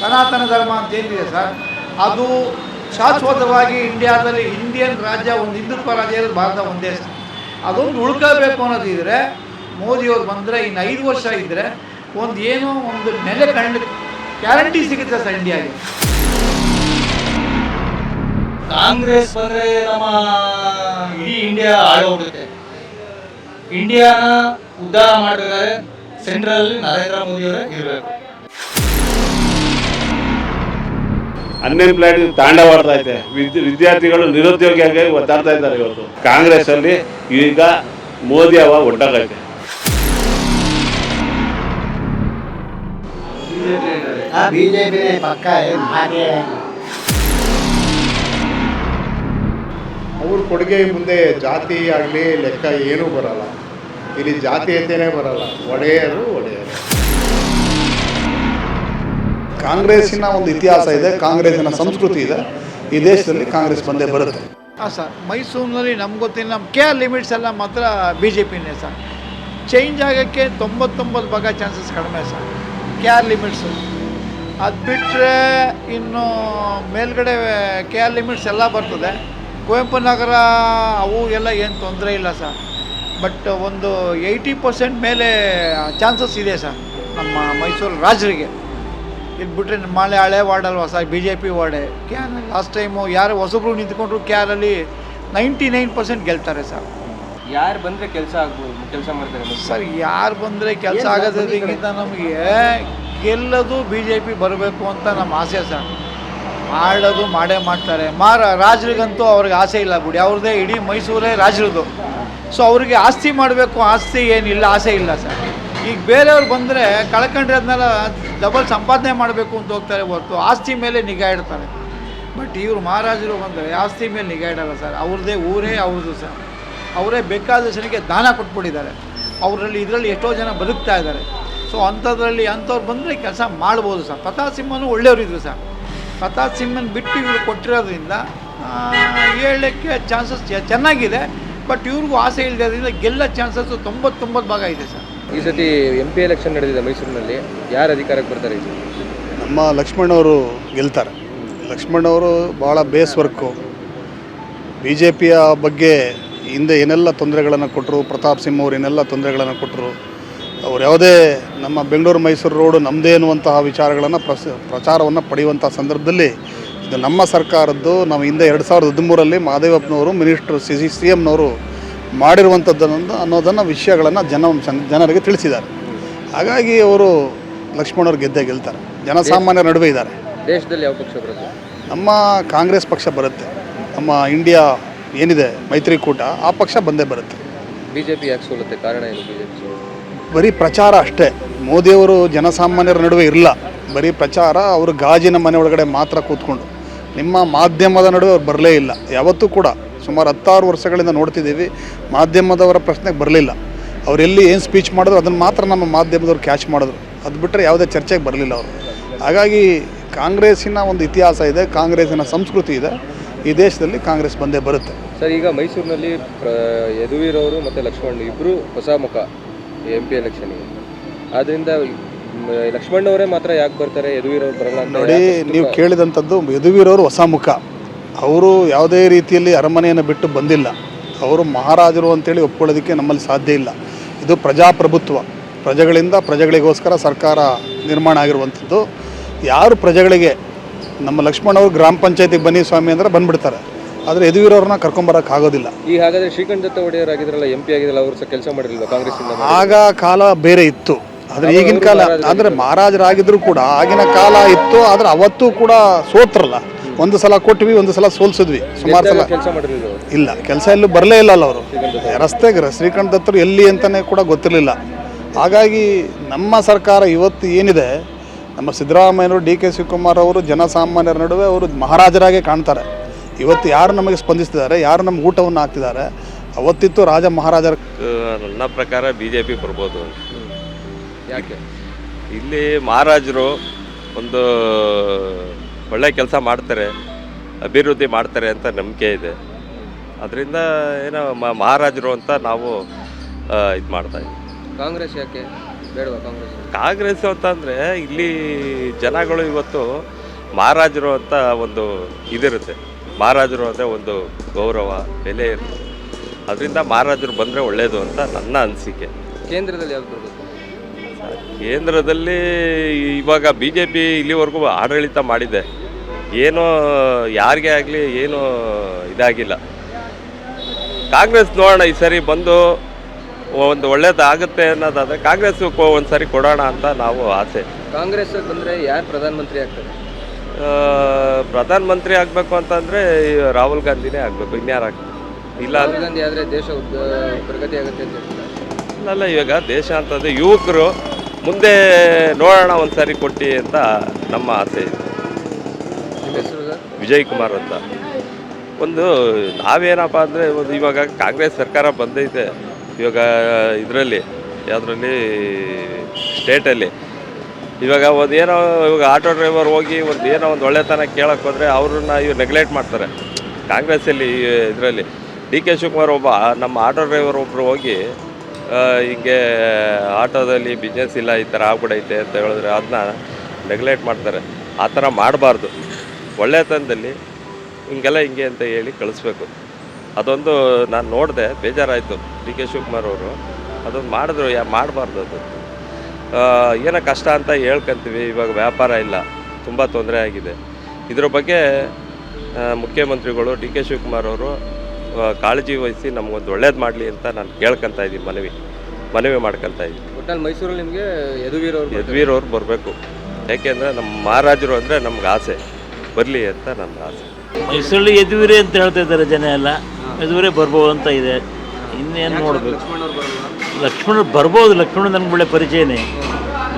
ಸನಾತನ ಧರ್ಮ ಅಂತ ಏನಿದೆ ಸರ್? ಅದು ಶಾಶ್ವತವಾಗಿ ಇಂಡಿಯಾದಲ್ಲಿ ಇಂಡಿಯನ್ ರಾಜ್ಯ ಒಂದು ಹಿಂದುತ್ವ ರಾಜ್ಯ ಭಾರತ ಒಂದೇ ಸರ್. ಅದೊಂದು ಉಳ್ಕೋಬೇಕು ಅನ್ನೋದಿದ್ರೆ ಮೋದಿಯವ್ರು ಬಂದರೆ ಇನ್ನು ಐದು ವರ್ಷ ಇದ್ದರೆ ಒಂದು ಏನೋ ಒಂದು ನೆಲೆ ಕಂಡು ಗ್ಯಾರಂಟಿ ಸಿಗುತ್ತೆ ಸರ್ ಇಂಡಿಯಾಗೆ. ಕಾಂಗ್ರೆಸ್ ಬಂದರೆ ನಮ್ಮ ಇಡೀ ಇಂಡಿಯಾ ಆಳೋಗುತ್ತೆ ಇಂಡಿಯಾನ ಉದ್ಧಾರ ಮಾಡಬೇಕಾದ್ರೆ ಸೆಂಟ್ರಲ್ ನರೇಂದ್ರ ಮೋದಿ ಅವರೇ ಇರಬೇಕು. ಅನ್ಎಂಪ್ಲಾಯ್ಡ್ ತಾಂಡವಾಡ್ತಾ ಇದೆ ವಿದ್ಯಾರ್ಥಿಗಳು ನಿರುದ್ಯೋಗಿಯಾಗಿ ಒದ್ದಾಡ್ತಾ ಇದ್ದಾರೆ ಇವತ್ತು. ಕಾಂಗ್ರೆಸ್ ಅಲ್ಲಿ ಈಗ ಮೋದಿ ಅವ ಒಟ್ಟಾಗೈತೆ. ಬಿಜೆಪಿ ಪಕ್ಕ ಏನು ಹಾಗೆ. ಅವ್ರ ಕೊಡುಗೆ ಮುಂದೆ ಜಾತಿ ಆಗಲಿ ಲೆಕ್ಕ ಏನೂ ಬರಲ್ಲ. ಇಲ್ಲಿ ಜಾತೀಯತೆಯೇ ಬರಲ್ಲ. ಒಡೆಯರು ಒಡೆಯರು. ಕಾಂಗ್ರೆಸ್ಸಿನ ಒಂದು ಇತಿಹಾಸ ಇದೆ, ಕಾಂಗ್ರೆಸ್ಸಿನ ಸಂಸ್ಕೃತಿ ಇದೆ, ಈ ದೇಶದಲ್ಲಿ ಕಾಂಗ್ರೆಸ್ ಬಂದೇ ಬರುತ್ತೆ. ಹಾಂ ಸರ್, ಮೈಸೂರಿನಲ್ಲಿ ನಮ್ಗೆ ಗೊತ್ತಿಲ್ಲ ನಮ್ಮ ಕೆ ಆರ್ ಲಿಮಿಟ್ಸ್ ಎಲ್ಲ ಮಾತ್ರ ಬಿ ಜೆ ಪಿನೇ ಸರ್. ಚೇಂಜ್ ಆಗೋಕ್ಕೆ ತೊಂಬತ್ತೊಂಬತ್ತು ಭಾಗ ಚಾನ್ಸಸ್ ಕಡಿಮೆ ಸರ್, ಕೆ ಆರ್ ಲಿಮಿಟ್ಸು. ಅದು ಬಿಟ್ಟರೆ ಇನ್ನು ಮೇಲ್ಗಡೆ ಕೆ ಆರ್ ಲಿಮಿಟ್ಸ್ ಎಲ್ಲ ಬರ್ತದೆ. ಕುವೆಂಪು ನಗರ, ಅವು ಎಲ್ಲ ಏನು ತೊಂದರೆ ಇಲ್ಲ ಸರ್. ಬಟ್ ಒಂದು ಏಯ್ಟಿ ಪರ್ಸೆಂಟ್ ಮೇಲೆ ಚಾನ್ಸಸ್ ಇದೆ ಸರ್, ನಮ್ಮ ಮೈಸೂರು ರಾಜರಿಗೆ. ಇದು ಬಿಟ್ಟರೆ ಮಾಳೆ ಹಳೆ ವಾರ್ಡಲ್ವಾ ಸರ್? ಬಿ ಜೆ ಪಿ ವಾರ್ಡೆ. ಕೆ ಆರ್ ಲಾಸ್ಟ್ ಟೈಮು ಯಾರು ಹೊಸಬ್ರು ನಿಂತ್ಕೊಂಡ್ರು ಕೆ ಆರಲ್ಲಿ ನೈಂಟಿ ನೈನ್ ಪರ್ಸೆಂಟ್ ಗೆಲ್ತಾರೆ ಸರ್. ಯಾರು ಬಂದರೆ ಕೆಲಸ ಆಗ್ಬೋದು ಕೆಲಸ ಮಾಡ್ತಾರೆ ಸರ್ ಯಾರು ಬಂದರೆ ಕೆಲಸ ಆಗೋದ್ರಿಂದ ನಮಗೆ ಗೆಲ್ಲೋದು ಬಿ ಜೆ ಪಿ ಬರಬೇಕು ಅಂತ ನಮ್ಮ ಆಸೆ ಸರ್. ಮಾಡೋದು ಮಾಡೇ ಮಾಡ್ತಾರೆ. ಮಾರ ರಾಜರಿಗಂತೂ ಅವ್ರಿಗೆ ಆಸೆ ಇಲ್ಲ ಬಿಡಿ. ಅವ್ರದ್ದೇ ಇಡೀ ಮೈಸೂರೇ ರಾಜರದು ಸೊ ಅವ್ರಿಗೆ ಆಸ್ತಿ ಮಾಡಬೇಕು ಆಸ್ತಿ ಏನಿಲ್ಲ ಆಸೆ ಇಲ್ಲ ಸರ್. ಈಗ ಬೇರೆಯವ್ರು ಬಂದರೆ ಕಳ್ಕೊಂಡಿರೋದನ್ನೆಲ್ಲ ಡಬಲ್ ಸಂಪಾದನೆ ಮಾಡಬೇಕು ಅಂತ ಹೋಗ್ತಾರೆ ಹೊರತು, ಆಸ್ತಿ ಮೇಲೆ ನಿಗಾ ಇಡ್ತಾರೆ. ಬಟ್ ಇವರು ಮಹಾರಾಜರು ಬಂದರೆ ಆಸ್ತಿ ಮೇಲೆ ನಿಗಾ ಇಡಲ್ಲ ಸರ್. ಅವ್ರದ್ದೇ ಊರೇ ಅವ್ರದ್ದು ಸರ್. ಅವರೇ ಬೇಕಾದ ಜನಕ್ಕೆ ದಾನ ಕೊಟ್ಬಿಟ್ಟಿದ್ದಾರೆ. ಅವರಲ್ಲಿ ಇದರಲ್ಲಿ ಎಷ್ಟೋ ಜನ ಬದುಕ್ತಾ ಇದ್ದಾರೆ. ಸೊ ಅಂಥದ್ರಲ್ಲಿ ಅಂಥವ್ರು ಬಂದರೆ ಕೆಲಸ ಮಾಡ್ಬೋದು ಸರ್. ಪ್ರತಾಪ್ ಸಿಂಹನು ಒಳ್ಳೆಯವರಿದ್ರು ಸರ್. ಪ್ರತಾಪ್ ಸಿಂಹನ ಬಿಟ್ಟು ಇವರು ಕೊಟ್ಟಿರೋದ್ರಿಂದ ಹೇಳಲಿಕ್ಕೆ ಚಾನ್ಸಸ್ ಚೆನ್ನಾಗಿದೆ. ಬಟ್ ಇವ್ರಿಗೂ ಆಸೆ ಇಲ್ಲದ್ರಿಂದ ಗೆಲ್ಲ ಚಾನ್ಸಸ್ಸು ತೊಂಬತ್ತೊಂಬತ್ತು ಭಾಗ ಇದೆ ಸರ್. ಈ ಸತಿ ಎಂ ಪಿ ಎಲೆಕ್ಷನ್ ನಡೆದಿದೆ ಮೈಸೂರಿನಲ್ಲಿ. ಯಾರು ಅಧಿಕಾರಕ್ಕೆ ಬರ್ತಾರೆ ಸತಿ? ನಮ್ಮ ಲಕ್ಷ್ಮಣವರು ಗೆಲ್ತಾರೆ. ಲಕ್ಷ್ಮಣವರು ಭಾಳ ಬೇಸ್ ವರ್ಕು. ಬಿ ಜೆ ಪಿಯ ಬಗ್ಗೆ ಹಿಂದೆ ಏನೆಲ್ಲ ತೊಂದರೆಗಳನ್ನು ಕೊಟ್ಟರು ಪ್ರತಾಪ್ ಸಿಂಹ ಅವರು ಏನೆಲ್ಲ ತೊಂದರೆಗಳನ್ನು ಕೊಟ್ಟರು ಅವ್ರು ಯಾವುದೇ ನಮ್ಮ ಬೆಂಗಳೂರು ಮೈಸೂರು ರೋಡು ನಮ್ಮದೇ ಅನ್ನುವಂತಹ ವಿಚಾರಗಳನ್ನು ಪ್ರಸ, ಪ್ರಚಾರವನ್ನು ಪಡೆಯುವಂಥ ಸಂದರ್ಭದಲ್ಲಿ ಇದು ನಮ್ಮ ಸರ್ಕಾರದ್ದು. ನಾವು ಹಿಂದೆ ಎರಡು ಸಾವಿರದ ಹದಿಮೂರಲ್ಲಿ ಮಹದೇವಪ್ಪನವರು ಮಿನಿಸ್ಟ್ರು ಸಿ ಸಿ ಸಿ ಎಮ್ನವರು ಮಾಡಿರುವಂಥದ್ದನ್ನು ಅನ್ನೋದನ್ನು ವಿಷಯಗಳನ್ನು ಜನ ಜನರಿಗೆ ತಿಳಿಸಿದ್ದಾರೆ. ಹಾಗಾಗಿ ಅವರು ಲಕ್ಷ್ಮಣವ್ರು ಗೆದ್ದೇ ಗೆಲ್ತಾರೆ. ಜನಸಾಮಾನ್ಯರ ನಡುವೆ ಇದ್ದಾರೆ. ದೇಶದಲ್ಲಿ ಯಾವ ಪಕ್ಷ ಬರುತ್ತೆ? ನಮ್ಮ ಕಾಂಗ್ರೆಸ್ ಪಕ್ಷ ಬರುತ್ತೆ. ನಮ್ಮ ಇಂಡಿಯಾ ಏನಿದೆ ಮೈತ್ರಿಕೂಟ ಆ ಪಕ್ಷ ಬಂದೇ ಬರುತ್ತೆ. ಬಿ ಜೆ ಪಿ ಯಾಕೆ ಸೋಲುತ್ತೆ? ಕಾರಣ ಏನು ಬಿ ಜೆ ಪಿ ಬರೀ ಪ್ರಚಾರ ಅಷ್ಟೇ. ಮೋದಿಯವರು ಜನಸಾಮಾನ್ಯರ ನಡುವೆ ಇರಲ್ಲ ಬರೀ ಪ್ರಚಾರ ಅವರು ಗಾಜಿನ ಮನೆ ಒಳಗಡೆ ಮಾತ್ರ ಕೂತ್ಕೊಂಡು. ನಿಮ್ಮ ಮಾಧ್ಯಮದ ನಡುವೆ ಅವ್ರು ಬರಲೇ ಇಲ್ಲ. ಯಾವತ್ತೂ ಕೂಡ. ಸುಮಾರು ಹತ್ತಾರು ವರ್ಷಗಳಿಂದ ನೋಡ್ತಿದ್ದೀವಿ. ಮಾಧ್ಯಮದವರ ಪ್ರಶ್ನೆಗೆ ಬರಲಿಲ್ಲ. ಅವರೆಲ್ಲಿ ಏನು ಸ್ಪೀಚ್ ಮಾಡಿದ್ರು ಅದನ್ನು ಮಾತ್ರ ನಮ್ಮ ಮಾಧ್ಯಮದವ್ರು ಕ್ಯಾಚ್ ಮಾಡಿದ್ರು. ಅದು ಬಿಟ್ಟರೆ ಯಾವುದೇ ಚರ್ಚೆಗೆ ಬರಲಿಲ್ಲ ಅವರು. ಹಾಗಾಗಿ ಕಾಂಗ್ರೆಸ್ಸಿನ ಒಂದು ಇತಿಹಾಸ ಇದೆ ಕಾಂಗ್ರೆಸ್ಸಿನ ಸಂಸ್ಕೃತಿ ಇದೆ. ಈ ದೇಶದಲ್ಲಿ ಕಾಂಗ್ರೆಸ್ ಬಂದೇ ಬರುತ್ತೆ. ಸರ್ ಈಗ ಮೈಸೂರಿನಲ್ಲಿ ಪ್ರ ಯದುವೀರವರು ಮತ್ತು ಲಕ್ಷ್ಮಣ್ ಇಬ್ಬರು ಹೊಸ ಮುಖ ಎಂ ಪಿ ಎಲೆಕ್ಷನ್ಗೆ ಆದ್ದರಿಂದ ಲಕ್ಷ್ಮಣ್ ಅವರೇ ಮಾತ್ರ ಯಾಕೆ ಬರ್ತಾರೆ ಯದುವೀರವ್ರು ಬರಲ್ಲ ನೋಡಿ ನೀವು ಕೇಳಿದಂಥದ್ದು ಯದುವೀರವರು ಹೊಸ ಮುಖ. ಅವರು ಯಾವುದೇ ರೀತಿಯಲ್ಲಿ ಅರಮನೆಯನ್ನು ಬಿಟ್ಟು ಬಂದಿಲ್ಲ. ಅವರು ಮಹಾರಾಜರು ಅಂತೇಳಿ ಒಪ್ಕೊಳ್ಳೋದಕ್ಕೆ ನಮ್ಮಲ್ಲಿ ಸಾಧ್ಯ ಇಲ್ಲ. ಇದು ಪ್ರಜಾಪ್ರಭುತ್ವ. ಪ್ರಜೆಗಳಿಂದ ಪ್ರಜೆಗಳಿಗೋಸ್ಕರ ಸರ್ಕಾರ ನಿರ್ಮಾಣ ಆಗಿರುವಂಥದ್ದು. ಯಾರು ಪ್ರಜೆಗಳಿಗೆ ನಮ್ಮ ಲಕ್ಷ್ಮಣ್ ಅವರು ಗ್ರಾಮ ಪಂಚಾಯತಿಗೆ ಬನ್ನಿ ಸ್ವಾಮಿ ಅಂದರೆ ಬಂದ್ಬಿಡ್ತಾರೆ. ಆದರೆ ಯದುವೀರವ್ರನ್ನ ಕರ್ಕೊಂಬರಕ್ಕೆ ಆಗೋದಿಲ್ಲ. ಈಗ ಹಾಗಾದರೆ ಶ್ರೀಕಂಠ ದತ್ತ ಒಡೆಯರ್ ಆಗಿದ್ರಲ್ಲ ಎಂ ಪಿ ಆಗಿದ್ರಲ್ಲ ಅವರು ಸಹ ಕೆಲಸ ಮಾಡಿರಲಿಲ್ಲ ಕಾಂಗ್ರೆಸ್ ಆಗ ಕಾಲ ಬೇರೆ ಇತ್ತು. ಆದರೆ ಈಗಿನ ಕಾಲ ಅಂದರೆ ಮಹಾರಾಜರಾಗಿದ್ದರೂ ಕೂಡ ಆಗಿನ ಕಾಲ ಇತ್ತು ಆದರೆ ಅವತ್ತು ಕೂಡ ಸೋತ್ರಲ್ಲ. ಒಂದು ಸಲ ಕೊಟ್ವಿ ಒಂದು ಸಲ ಸೋಲ್ಸಿದ್ವಿ. ಸುಮಾರು ಸಲ. ಕೆಲಸ ಇಲ್ಲ ಕೆಲಸ ಎಲ್ಲೂ ಬರಲೇ ಇಲ್ಲ ಅಲ್ಲ ಅವರು ರಸ್ತೆಗೆ ಶ್ರೀಕಂಠ ದತ್ತರು ಎಲ್ಲಿ ಅಂತಲೇ ಕೂಡ ಗೊತ್ತಿರಲಿಲ್ಲ. ಹಾಗಾಗಿ ನಮ್ಮ ಸರ್ಕಾರ ಇವತ್ತು ಏನಿದೆ ನಮ್ಮ ಸಿದ್ದರಾಮಯ್ಯನವರು ಡಿ ಕೆ ಶಿವಕುಮಾರ್ ಅವರು ಜನಸಾಮಾನ್ಯರ ನಡುವೆ ಅವರು ಮಹಾರಾಜರಾಗೆ ಕಾಣ್ತಾರೆ. ಇವತ್ತು ಯಾರು ನಮಗೆ ಸ್ಪಂದಿಸ್ತಿದ್ದಾರೆ ಯಾರು ನಮ್ಮ ಊಟವನ್ನು ಹಾಕ್ತಿದ್ದಾರೆ ಅವತ್ತಿತ್ತು ರಾಜ ಮಹಾರಾಜರ ನನ್ನ ಪ್ರಕಾರ ಬಿ ಜೆ ಪಿ ಬರ್ಬೋದು ಅಂತ. ಯಾಕೆ? ಇಲ್ಲಿ ಮಹಾರಾಜರು ಒಂದು ಒಳ್ಳೆ ಕೆಲಸ ಮಾಡ್ತಾರೆ ಅಭಿವೃದ್ಧಿ ಮಾಡ್ತಾರೆ ಅಂತ ನಂಬಿಕೆ ಇದೆ. ಅದರಿಂದ ಏನೋ ಮ- ಮಹಾರಾಜರು ಅಂತ ನಾವು ಇದು ಮಾಡ್ತಾ ಇದ್ದೀವಿ. ಕಾಂಗ್ರೆಸ್ ಯಾಕೆ? ಬೇಡವಾ ಕಾಂಗ್ರೆಸ್? ಕಾಂಗ್ರೆಸ್ ಅಂತಂದರೆ ಇಲ್ಲಿ ಜನಗಳು ಇವತ್ತು ಮಹಾರಾಜರು ಅಂತ ಒಂದು ಇದಿರುತ್ತೆ. ಮಹಾರಾಜರು ಅಂದರೆ ಒಂದು ಗೌರವ ಬೆಲೆ ಇರುತ್ತೆ. ಅದರಿಂದ ಮಹಾರಾಜರು ಬಂದರೆ ಒಳ್ಳೆಯದು ಅಂತ ನನ್ನ ಅನಿಸಿಕೆ. ಕೇಂದ್ರದಲ್ಲಿ ಯಾವ್ದು ಬರ್ಬೇಕು? ಕೇಂದ್ರದಲ್ಲಿ ಇವಾಗ ಬಿ ಜೆ ಪಿ ಇಲ್ಲಿವರೆಗೂ ಆಡಳಿತ ಮಾಡಿದೆ. ಏನು ಯಾರಿಗೆ ಆಗಲಿ ಏನೂ ಇದಾಗಿಲ್ಲ. ಕಾಂಗ್ರೆಸ್ ನೋಡೋಣ ಈ ಸರಿ ಬಂದು ಒಂದು ಒಳ್ಳೇದಾಗುತ್ತೆ ಅನ್ನೋದಾದರೆ ಕಾಂಗ್ರೆಸ್ ಒಂದು ಸರಿ ಕೊಡೋಣ ಅಂತ ನಾವು ಆಸೆ. ಕಾಂಗ್ರೆಸ್ ಬಂದರೆ ಯಾರು ಪ್ರಧಾನಮಂತ್ರಿ ಆಗ್ತಾರೆ? ಪ್ರಧಾನಮಂತ್ರಿ ಆಗಬೇಕು ಅಂತಂದರೆ ರಾಹುಲ್ ಗಾಂಧಿನೇ ಆಗಬೇಕು ಇನ್ಯಾರು ಆಗ್ತದೆ ಇಲ್ಲ ರಾಹುಲ್ ಗಾಂಧಿ ಆದರೆ ದೇಶ ಪ್ರಗತಿ ಆಗುತ್ತೆ ಅಂತ ಅಲ್ಲ ಇವಾಗ ದೇಶ ಅಂತಂದರೆ ಯುವಕರು ಮುಂದೆ ನೋಡೋಣ ಒಂದು ಸಾರಿ ಕೊಟ್ಟು ಅಂತ ನಮ್ಮ ಆಸೆ ಇದೆ. ವಿಜಯ್ ಕುಮಾರ್ ಅಂತ. ಒಂದು ನಾವೇನಪ್ಪ ಅಂದರೆ ಒಂದು ಇವಾಗ ಕಾಂಗ್ರೆಸ್ ಸರ್ಕಾರ ಬಂದೈತೆ. ಇವಾಗ ಇದರಲ್ಲಿ ಯಾವುದ್ರಲ್ಲಿ? ಸ್ಟೇಟಲ್ಲಿ. ಇವಾಗ ಒಂದು ಏನೋ ಇವಾಗ ಆಟೋ ಡ್ರೈವರ್ ಹೋಗಿ ಒಂದು ಏನೋ ಒಂದು ಒಳ್ಳೆತನ ಕೇಳಕ್ಕೆ ಹೋದರೆ ಅವ್ರನ್ನ ಇವ್ರು ನೆಗ್ಲೆಕ್ಟ್ ಮಾಡ್ತಾರೆ. ಕಾಂಗ್ರೆಸ್ಸಲ್ಲಿ ಇದರಲ್ಲಿ. ಡಿ ಕೆ ಶಿವಕುಮಾರ್ ಒಬ್ಬ ನಮ್ಮ ಆಟೋ ಡ್ರೈವರ್ ಒಬ್ಬರು ಹೋಗಿ ಹಿಂಗೆ ಆಟೋದಲ್ಲಿ ಬಿಸ್ನೆಸ್ ಇಲ್ಲ ಈ ಥರ ಆಗ್ಬಿಡೈತೆ ಅಂತ ಹೇಳಿದ್ರೆ ಅದನ್ನ ನೆಗ್ಲೆಕ್ಟ್ ಮಾಡ್ತಾರೆ. ಆ ಥರ ಮಾಡಬಾರ್ದು. ಒಳ್ಳೆತನದಲ್ಲಿ ಹಿಂಗೆಲ್ಲ ಹಿಂಗೆ ಅಂತ ಹೇಳಿ ಕಳಿಸ್ಬೇಕು. ಅದೊಂದು ನಾನು ನೋಡಿದೆ, ಬೇಜಾರಾಯಿತು. ಡಿ ಕೆ ಶಿವಕುಮಾರ್ ಅವರು ಅದೊಂದು ಮಾಡಿದ್ರು, ಯಾ, ಮಾಡಬಾರ್ದು ಅದು. ಏನೋ ಕಷ್ಟ ಅಂತ ಹೇಳ್ಕೊಂತೀವಿ, ಇವಾಗ ವ್ಯಾಪಾರ ಇಲ್ಲ. ತುಂಬ ತೊಂದರೆ ಆಗಿದೆ. ಇದ್ರ ಬಗ್ಗೆ ಮುಖ್ಯಮಂತ್ರಿಗಳು, ಡಿ ಕೆ ಶಿವಕುಮಾರ್ ಅವರು ಕಾಳಜಿ ವಹಿಸಿ ನಮಗೊಂದು ಒಳ್ಳೇದು ಮಾಡಲಿ ಅಂತ ನಾನು ಕೇಳ್ಕೊತಾ ಇದ್ದೀನಿ ಮನವಿ. ಮನವಿ ಮಾಡ್ಕೊತಾ ಇದ್ದೀನಿ. ಒಟ್ನಲ್ಲಿ ಮೈಸೂರಲ್ಲಿ ನಿಮಗೆ ಯದುವೀರ್ ಅವರು ಯದುವೀರ್ ಅವರು ಬರಬೇಕು. ಯಾಕೆಂದರೆ ನಮ್ಮ ಮಹಾರಾಜರು ಅಂದರೆ ನಮ್ಗೆ ಆಸೆ. ಬರಲಿ ಅಂತ ನನ್ನ ಆಸೆ. ಮೈಸೂರಲ್ಲಿ ಯದುವೀರಿ ಅಂತ ಹೇಳ್ತಾ ಇದ್ದಾರೆ ಜನ ಎಲ್ಲ. ಯದುವೀರೇ ಬರ್ಬೋದು ಅಂತ ಇದೆ. ಇನ್ನೇನು ನೋಡಬೇಕು? ಲಕ್ಷ್ಮಣ್ ಬರ್ಬೋದು ಲಕ್ಷ್ಮಣ ನನಗೆ ಒಳ್ಳೆ ಪರಿಚಯನೇ.